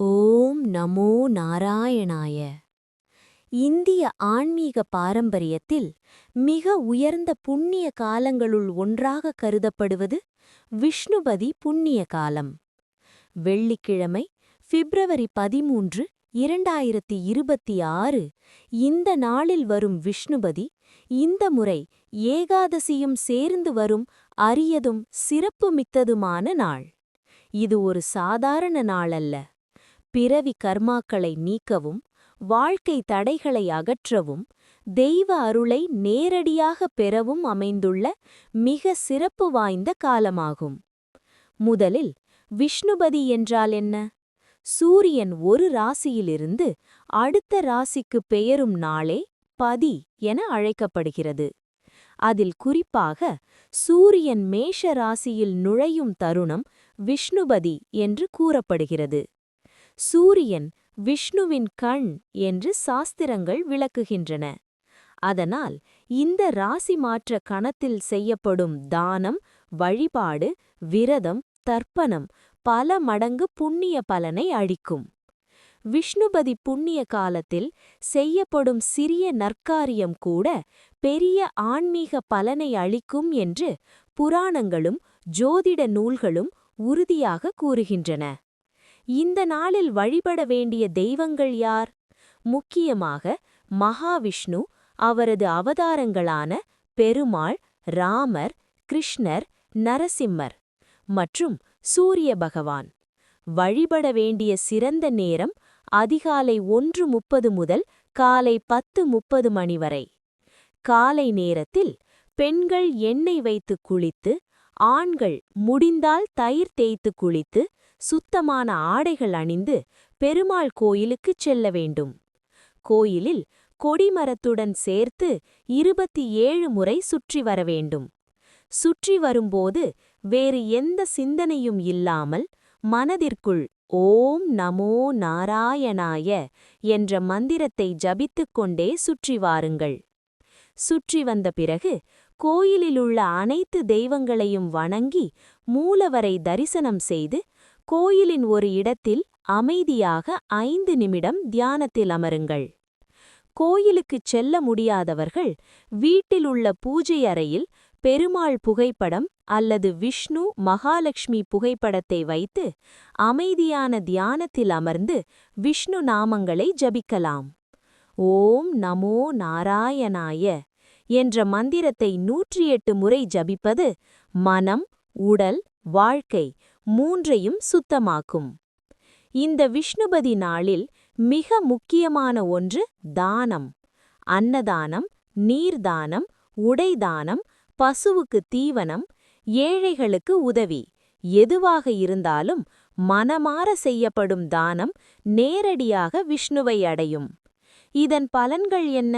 ஓம் நமோ நாராயணாய. இந்திய ஆன்மீக பாரம்பரியத்தில் மிக உயர்ந்த புண்ணிய காலங்களுள் ஒன்றாக கருதப்படுவது விஷ்ணுபதி புண்ணிய காலம். வெள்ளிக்கிழமை பிப்ரவரி பதிமூன்று இரண்டாயிரத்தி இருபத்தி ஆறு இந்த நாளில் வரும் விஷ்ணுபதி இந்த முறை ஏகாதசியும் சேர்ந்து வரும் அரியதும் சிறப்புமிக்கதுமான நாள். இது ஒரு சாதாரண நாளல்ல. பிறவி கர்மாக்களை நீக்கவும் வாழ்க்கை தடைகளை அகற்றவும் தெய்வ அருளை நேரடியாக பெறவும் அமைந்துள்ள மிக சிறப்பு வாய்ந்த காலமாகும். முதலில் விஷ்ணுபதி என்றால் என்ன? சூரியன் ஒரு ராசியிலிருந்து அடுத்த ராசிக்கு பெயரும் நாளே பதி என அழைக்கப்படுகிறது. அதில் குறிப்பாக சூரியன் மேஷ ராசியில் நுழையும் தருணம் விஷ்ணுபதி என்று கூறப்படுகிறது. சூரியன் விஷ்ணுவின் கண் என்று சாஸ்திரங்கள் விளக்குகின்றன. அதனால் இந்த ராசி மாற்ற கணத்தில் செய்யப்படும் தானம் வழிபாடு விரதம் தர்ப்பணம் பல மடங்கு புண்ணிய பலனை அளிக்கும். விஷ்ணுபதி புண்ணிய காலத்தில் செய்யப்படும் சிறிய நற்காரியம் கூட பெரிய ஆன்மீக பலனை அளிக்கும் என்று புராணங்களும் ஜோதிட நூல்களும் உறுதியாக கூறுகின்றன. இந்த நாளில் வழிபட வேண்டிய தெய்வங்கள் யார்? முக்கியமாக மகாவிஷ்ணு அவரது அவதாரங்களான பெருமாள் ராமர் கிருஷ்ணர் நரசிம்மர் மற்றும் சூரிய பகவான். வழிபட வேண்டிய சிறந்த நேரம் அதிகாலை ஒன்று முப்பது முதல் காலை பத்து முப்பது மணி வரை. காலை நேரத்தில் பெண்கள் எண்ணெய் வைத்து குளித்து ஆண்கள் முடிந்தால் தயிர் தேய்த்து குளித்து சுத்தமான ஆடைகள் அணிந்து பெருமாள் கோயிலுக்குச் செல்ல வேண்டும். கோயிலில் கொடிமரத்துடன் சேர்த்து இருபத்தி ஏழு முறை சுற்றி வர வேண்டும். சுற்றி வரும்போது வேறு எந்த சிந்தனையும் இல்லாமல் மனதிற்குள் ஓம் நமோ நாராயணாய என்ற மந்திரத்தை ஜபித்துக் கொண்டே சுற்றி வாருங்கள். சுற்றி வந்த பிறகு கோயிலிலுள்ள அனைத்து தெய்வங்களையும் வணங்கி மூலவரை தரிசனம் செய்து கோயிலின் ஒரு இடத்தில் அமைதியாக ஐந்து நிமிடம் தியானத்தில் அமருங்கள். கோயிலுக்குச் செல்ல முடியாதவர்கள் வீட்டில் உள்ள பூஜை அறையில் பெருமாள் புகைப்படம் அல்லது விஷ்ணு மகாலட்சுமி புகைப்படத்தை வைத்து அமைதியான தியானத்தில் அமர்ந்து விஷ்ணு நாமங்களை ஜபிக்கலாம். ஓம் நமோ நாராயணாய என்ற மந்திரத்தை நூற்றி எட்டு முறை ஜபிப்பது மனம் உடல் வாழ்க்கை மூன்றையும் சுத்தமாக்கும். இந்த விஷ்ணுபதி நாளில் மிக முக்கியமான ஒன்று தானம். அன்னதானம் நீர்தானம் உடைதானம் பசுவுக்கு தீவனம் ஏழைகளுக்கு உதவி. எதுவாக இருந்தாலும் மனமாற செய்யப்படும் தானம் நேரடியாக விஷ்ணுவை அடையும். இதன் பலன்கள் என்ன?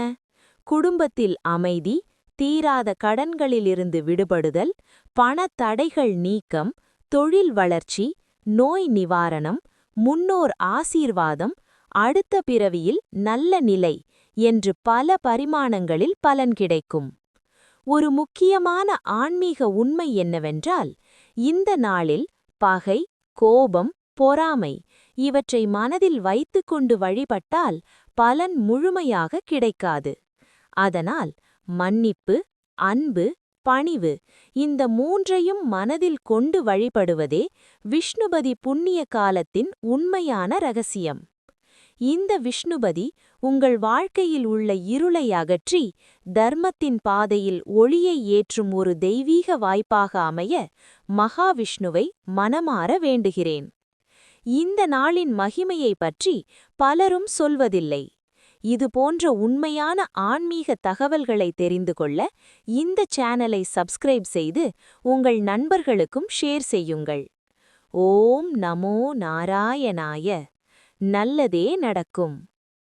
குடும்பத்தில் அமைதி தீராத கடன்களிலிருந்து விடுபடுதல் பணத்தடைகள் நீக்கம் தொழில் வளர்ச்சி நோய் நிவாரணம் முன்னோர் ஆசீர்வாதம் அடுத்த பிறவியில் நல்ல நிலை என்று பல பரிமாணங்களில் பலன் கிடைக்கும். ஒரு முக்கியமான ஆன்மீக உண்மை என்னவென்றால் இந்த நாளில் பகை கோபம் பொறாமை இவற்றை மனதில் வைத்துக்கொண்டு வழிபட்டால் பலன் முழுமையாக கிடைக்காது. அதனால் மன்னிப்பு அன்பு பணிவு இந்த மூன்றையும் மனதில் கொண்டு வழிபடுவதே விஷ்ணுபதி புண்ணிய காலத்தின் உண்மையான ரகசியம். இந்த விஷ்ணுபதி உங்கள் வாழ்க்கையில் உள்ள இருளை அகற்றி தர்மத்தின் பாதையில் ஒளியை ஏற்றும் ஒரு தெய்வீக வாய்ப்பாக அமைய மகாவிஷ்ணுவை மனமாற வேண்டுகிறேன். இந்த நாளின் மகிமையை பற்றி பலரும் சொல்வதில்லை. இது போன்ற உண்மையான ஆன்மீக தகவல்களை தெரிந்து கொள்ள இந்த சேனலை சப்ஸ்கிரைப் செய்து உங்கள் நண்பர்களுக்கும் ஷேர் செய்யுங்கள். ஓம் நமோ நாராயணாய. நல்லதே நடக்கும்.